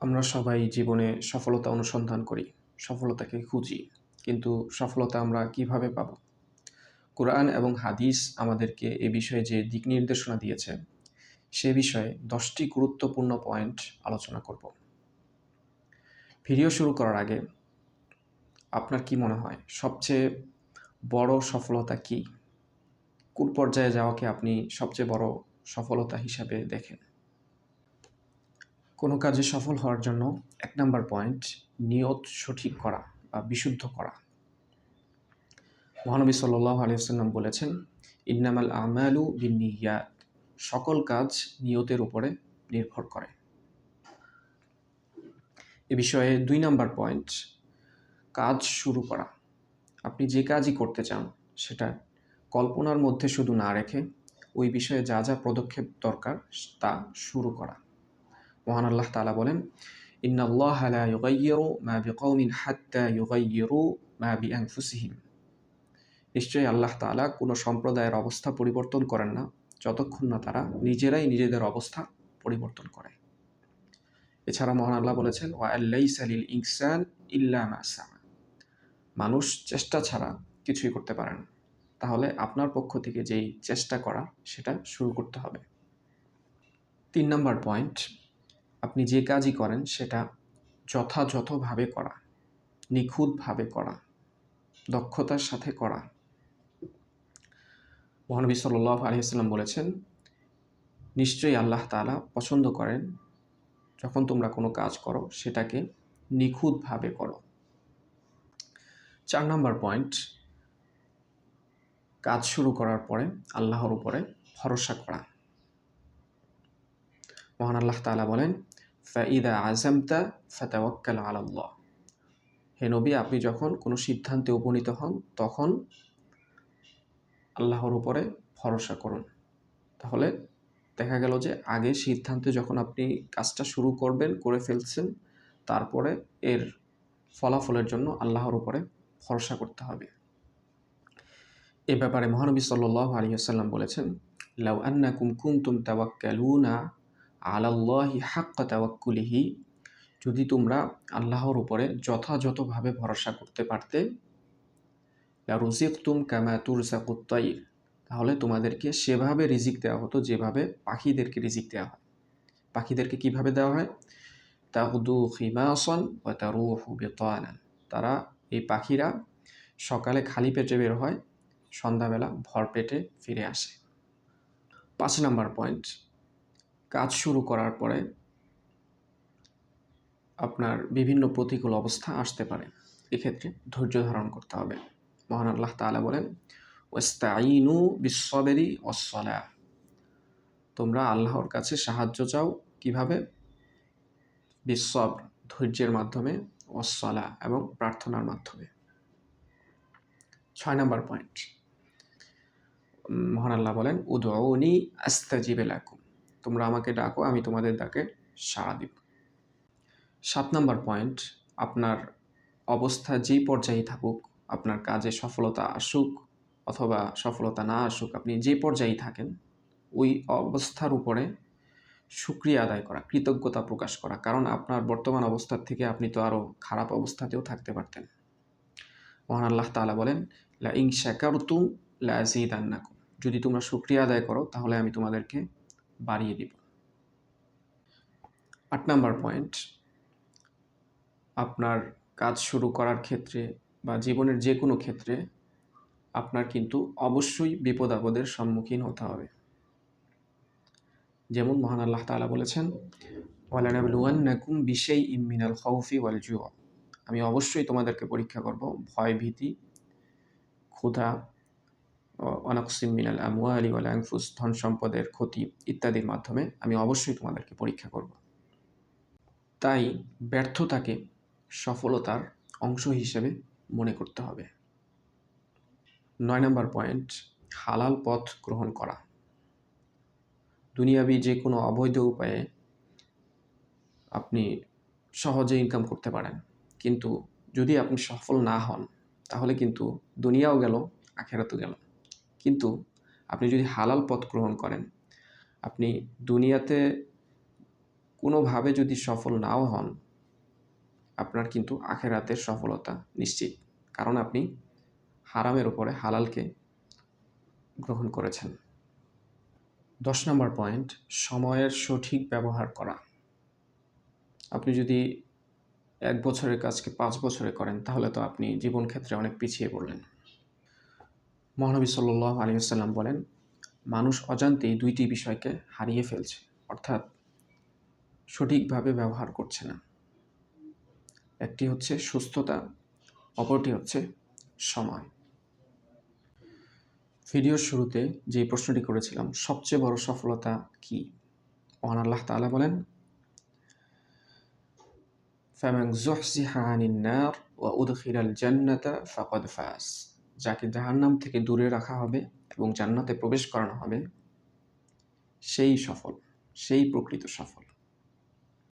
আমরা সবাই জীবনে সফলতা অনুসন্ধান করি, সফলতাকে খুঁজি, কিন্তু সফলতা আমরা কীভাবে পাব? কোরআন এবং হাদিস আমাদেরকে এ বিষয়ে যে দিক নির্দেশনা দিয়েছে, সে বিষয়ে দশটি গুরুত্বপূর্ণ পয়েন্ট আলোচনা করব। ভিডিও শুরু করার আগে আপনার কি মনে হয়, সবচেয়ে বড় সফলতা কি? কোন পর্যায়ে যাওয়াকে আপনি সবচেয়ে বড় সফলতা হিসাবে দেখেন? কোনো কাজে সফল হওয়ার জন্য এক নাম্বার পয়েন্ট, নিয়ত সঠিক করা বা বিশুদ্ধ করা। মহানবী সাল্লাহ আলিয়াল্লাম বলেছেন, ইন্নামাল আমালু বিনিয়াত সকল কাজ নিয়তের উপরে নির্ভর করে। এ বিষয়ে দুই নাম্বার পয়েন্ট, কাজ শুরু করা। আপনি যে কাজই করতে চান, সেটা কল্পনার মধ্যে শুধু না রেখে ওই বিষয়ে যা যা পদক্ষেপ দরকার, তা শুরু করা। মহান আল্লাহ তালা বলেন, ইন্নাল্লাহ বিআনফুসিহিম। নিশ্চয়ই আল্লাহ তাআলা কোনো সম্প্রদায়ের অবস্থা পরিবর্তন করেন না, যতক্ষণ না তারা নিজেরাই নিজেদের অবস্থা পরিবর্তন করে। এছাড়া মহান আল্লাহ বলেছেন ইনসান মানুষ চেষ্টা ছাড়া কিছুই করতে পারে না। তাহলে আপনার পক্ষ থেকে যেই চেষ্টা করা, সেটা শুরু করতে হবে। তিন নম্বর পয়েন্ট আপনি যে কাজই করেন, সেটা যথাযথভাবে করা, নিখুঁতভাবে করা, দক্ষতার সাথে করা। মহানবী সাল্লাহ আলহিহাল্লাম বলেছেন, নিশ্চয়ই আল্লাহ তালা পছন্দ করেন, যখন তোমরা কোনো কাজ করো, সেটাকে নিখুঁতভাবে করো। চার নম্বর পয়েন্ট, কাজ শুরু করার পরে, আল্লাহর উপরে ভরসা করা। মহান আল্লাহ তালা বলেন, ফাইদা আজমতা ফাতাওয়াক্কাল আলাল্লাহ। হে নবী, আপনি যখন কোনো সিদ্ধান্তে উপনীত হন, তখন আল্লাহর উপরে ভরসা করুন। তাহলে দেখা গেল যে আগে সিদ্ধান্তে যখন আপনি কাজটা শুরু করবেন, করে ফেলছেন, তারপরে এর ফলাফলের জন্য আল্লাহর উপরে ভরসা করতে হবে। এ ব্যাপারে মহানবী সাল্লাহ আলিয়াল্লাম বলেছেন, লাউ আন্না কুম কুমতুম তাওয়াক্কালুনা আলাল্লাহি হাক্কা তাওয়াক্কুলিহি, যদি তোমরা আল্লাহর উপরে যথাযথভাবে ভরসা করতে পারতে রুজিকতুম কামা তুরজাকুত্তাইর তাহলে তোমাদেরকে সেভাবে রিজিক দেওয়া হতো যেভাবে পাখিদেরকে রিজিক দেওয়া হয়। পাখিদেরকে কীভাবে দেওয়া হয়? তাহুদু খিমাসন ও তারুহু বেতানান, তারা এই পাখিরা সকালে খালি পেটে বের হয়, সন্ধ্যাবেলা ভর পেটে ফিরে আসে। পাঁচ নাম্বার পয়েন্ট কাজ শুরু করার পরে আপনার বিভিন্ন প্রতিকূল অবস্থা আসতে পারে। এক্ষেত্রে ধৈর্য ধারণ করতে হবে। মহান আল্লাহ তালা বলেন ওস্তাইনু বিশ্ববেরি অসলা তোমরা আল্লাহর কাছে সাহায্য চাও কীভাবে? বিশ্বব ধৈর্যের মাধ্যমে অসলা এবং প্রার্থনার মাধ্যমে। ছয় নম্বর পয়েন্ট। মহান আল্লাহ বলেন উদৌনি আস্তাজিবে লাকুম। তোমরা আমাকে ডাকো, আমি তোমাদের ডাকে সাড়া দিব। সাত নম্বর পয়েন্ট, আপনার অবস্থা যেই পর্যায়ে থাকুক, আপনার কাজে সফলতা আসুক অথবা সফলতা না আসুক, আপনি যে পর্যায়ে থাকেন, ওই অবস্থার উপরে সুক্রিয়া আদায় করা, কৃতজ্ঞতা প্রকাশ করা। কারণ আপনার বর্তমান অবস্থার থেকে আপনি তো আরও খারাপ অবস্থাতেও থাকতে পারতেন। মহান আল্লাহ তালা বলেন, লা ইং শাকারতুম লা জিদান্নাকুম যদি তোমরা সুক্রিয়া আদায় করো, তাহলে আমি তোমাদেরকে বাড়িয়ে দিব। আট নাম্বার পয়েন্ট, আপনার কাজ শুরু করার ক্ষেত্রে বা জীবনের যে কোনো ক্ষেত্রে আপনার কিন্তু অবশ্যই বিপদ আপদের সম্মুখীন হতে হবে। যেমন মহান আল্লাহ তালা বলেছেন ওয়ালানাবলুয়ান্নাকুম বিশেই ইমিনাল খৌফি ওয়াল জুয়া। আমি অবশ্যই তোমাদেরকে পরীক্ষা করব ভয় ভীতি ক্ষুধা অনাকসিম মিনাল আমুয়ালি ওয়াল আংফুস ধন সম্পদের ক্ষতি ইত্যাদির মাধ্যমে আমি অবশ্যই তোমাদেরকে পরীক্ষা করব। তাই ব্যর্থতাকে সফলতার অংশ হিসেবে মনে করতে হবে। নয় নম্বর পয়েন্ট, হালাল পথ গ্রহণ করা। দুনিয়াবি যে কোনো অবৈধ উপায়ে আপনি সহজে ইনকাম করতে পারেন। কিন্তু যদি আপনি সফল না হন, তাহলে কিন্তু দুনিয়াও গেল, আখেরাতও গেল। কিন্তু আপনি যদি হালাল পথ গ্রহণ করেন, আপনি দুনিয়াতে কোনোভাবে যদি সফল নাও হন, আপনার কিন্তু আখেরাতের সফলতা নিশ্চিত। কারণ আপনি হারামের উপরে হালালকে গ্রহণ করেছেন। দশ নম্বর পয়েন্ট, সময়ের সঠিক ব্যবহার করা। আপনি যদি এক বছরের কাজকে পাঁচ বছরে করেন, তাহলে তো আপনি জীবন ক্ষেত্রে অনেক পিছিয়ে পড়লেন। মহানবী সাল্লাহ আলিয়াল্লাম বলেন মানুষ অজান্তেই দুইটি বিষয়কে হারিয়ে ফেলছে অর্থাৎ সঠিকভাবে ব্যবহার করছে না একটি হচ্ছে সুস্থতা অপরটি হচ্ছে সময় ভিডিওর শুরুতে যে প্রশ্নটি করেছিলাম সবচেয়ে বড় সফলতা কি মহান আল্লাহ তাআলা বলেন فمن زحزح عن النار وأدخل الجنة فقد فاز যাকে জাহান্নাম থেকে দূরে রাখা হবে এবং জান্নাতে প্রবেশ করানো হবে, সেই সফল, সেই প্রকৃত সফল।